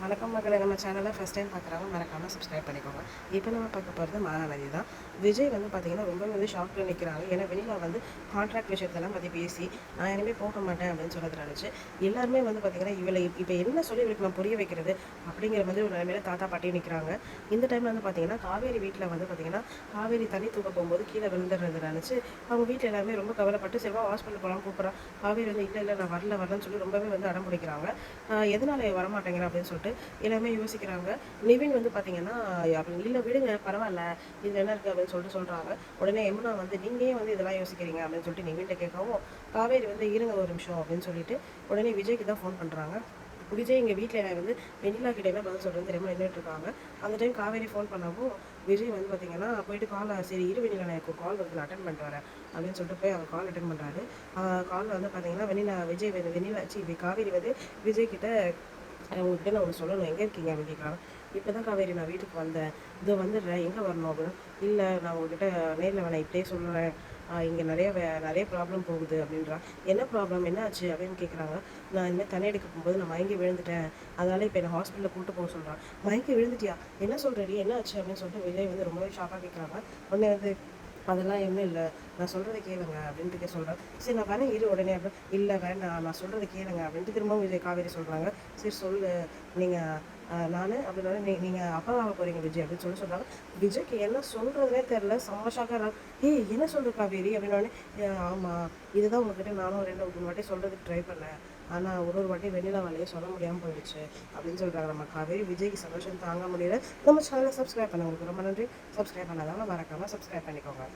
வணக்கம் மக்களை நம்ம சேனலை ஃபஸ்ட் டைம் பார்க்குறவங்க மறக்காமல் சப்ஸ்கிரைப் பண்ணிக்கோங்க. இப்போ நம்ம பார்க்க போகிறது மகாநதி தான். விஜய் வந்து பார்த்தீங்கன்னா ரொம்ப வந்து ஷாக்கில் நிற்கிறாங்க ஏன்னா வெளியில் வந்து கான்ட்ராக்ட் விஷயத்தெல்லாம் பற்றி பேசி நான் இனிமேல் போக மாட்டேன் அப்படின்னு சொல்கிறது நினச்சி எல்லாருமே வந்து பார்த்தீங்கன்னா இவளை இப்போ என்ன சொல்லி இவளுக்கு நான் புரிய வைக்கிறது அப்படிங்கிற மாதிரி ஒரு நிலைமையில தாத்தா பாட்டி நிற்கிறாங்க இந்த டைமில் வந்து பார்த்தீங்கன்னா காவேரி வீட்டில் வந்து பார்த்தீங்கன்னா காவேரி தண்ணி தூக்க போகும்போது கீழே விழுந்துடுறது நினச்சி அவங்க வீட்டில் எல்லாருமே ரொம்ப கவலைப்பட்டு செல்வா ஹாஸ்பிட்டல் போகலாம் கூப்பிட்றான் காவேரி வந்து இல்லை இல்லை நான் வரல வரலன்னு சொல்லி ரொம்பவே வந்து அடம் பிடிக்கிறாங்க. ஆஹ் எதனால வரமாட்டேங்கிறேன் அப்படின்னு சொல்லிட்டு எல்லாமே யோசிக்கிறாங்க. நிவின் வந்து பார்த்தீங்கன்னா அப்படி இல்லை விடுங்க பரவாயில்ல இதில் என்ன இருக்குது அப்படின்னு சொல்லிட்டு சொல்கிறாங்க உடனே யமுனா வந்து நீங்கள் வந்து இதெல்லாம் யோசிக்கிறீங்க அப்படின்னு சொல்லிட்டு நிவின்ட்ட கேட்கவும் காவேரி வந்து இருங்க ஒரு நிமிஷம் அப்படின்னு சொல்லிட்டு உடனே விஜய்க்கு தான் ஃபோன் பண்ணுறாங்க விஜய் எங்கள் வீட்டில் வந்து வெண்ணிலா கிட்ட என்ன பதில் சொல்கிறது தெரியாமல் நின்றுட்டு இருக்காங்க. அந்த டைம் காவேரி ஃபோன் பண்ணவும் விஜய் வந்து பார்த்தீங்கன்னா போயிட்டு கால் சரி இரு வெண்ணிலா எனக்கு கால் வந்து அட்டன் பண்ணிட்டு வரேன் அப்படின்னு சொல்லிட்டு போய் அவர் கால் அட்டன் பண்ணுறாரு காலில் வந்து பார்த்தீங்கன்னா வெண்ணிலா விஜய் வந்து வெண்ணிலா சி காவேரி வந்து விஜய் கிட்ட உங்கள்கிட்ட உங்ககிட்ட நான் ஒன்று சொல்லணும். எங்கே இருக்கீங்க? அப்படின்னு கேட்குறாங்க இப்போ தான் காவேரி நான் வீட்டுக்கு வந்தேன். இதோ வந்துடுறேன். எங்கே வரணும் அப்படின்னு? இல்லை நான் உங்ககிட்ட நேரில் வேணாம் இப்படியே சொல்கிறேன் இங்கே நிறைய வே நிறைய ப்ராப்ளம் போகுது அப்படின்றா என்ன ப்ராப்ளம் என்ன ஆச்சு அப்படின்னு கேட்குறாங்க நான் இனிமேல் தண்ணி எடுக்க போகும்போது நான் மயங்கி விழுந்துட்டேன். அதனால இப்போ என்னை ஹாஸ்பிட்டலில் கூட்டு போக சொல்கிறான் மயங்கி விழுந்துட்டியா? என்ன சொல்கிறடி என்ன ஆச்சு அப்படின்னு சொல்லிட்டு விஜய் வந்து ரொம்பவே ஷாக்காக கேட்குறாங்க உடனே வந்து அதெல்லாம் எதுவும் இல்லை. நான் சொல்கிறத கேளுங்க அப்படின்ட்டு சொல்கிறேன் சரி நான் வரேன் இரு உடனே அப்படி. இல்லை வேண்டாம். நான் சொல்கிறத கேளுங்க அப்படின்ட்டு திரும்பவும் விஜய் காவேரி சொல்கிறாங்க சரி சொல்லு. நீங்கள் நான் அப்படின்னா நீ நீங்கள் அப்பா வாங்க போகிறீங்க விஜய் அப்படின்னு சொல்லி சொல்கிறாங்க விஜய்க்கு என்ன சொல்கிறதுனே தெரில சமோஷாக்காக ஏய் என்ன சொல்கிற காவேரி அப்படின்னோடனே ஆமாம் இதுதான் உங்ககிட்ட நானும் ரெண்டு மூணு வாட்டி சொல்கிறதுக்கு ட்ரை பண்ணேன். ஆனால் ஒரு ஒரு வாட்டி வெண்ணிலா வேலையை சொல்ல முடியாமல் போயிடுச்சு அப்படின்னு சொல்கிறாங்க நம்ம காவேரி. விஜய்க்கு சந்தோஷம் தாங்க முடியல. நம்ம சேனலை சப்ஸ்கிரைப் பண்ண உங்களுக்கு ரொம்ப நன்றி. சப்ஸ்கிரைப் பண்ணாதாங்க மறக்காமல் சப்ஸ்கிரைப் பண்ணிக்கோங்க.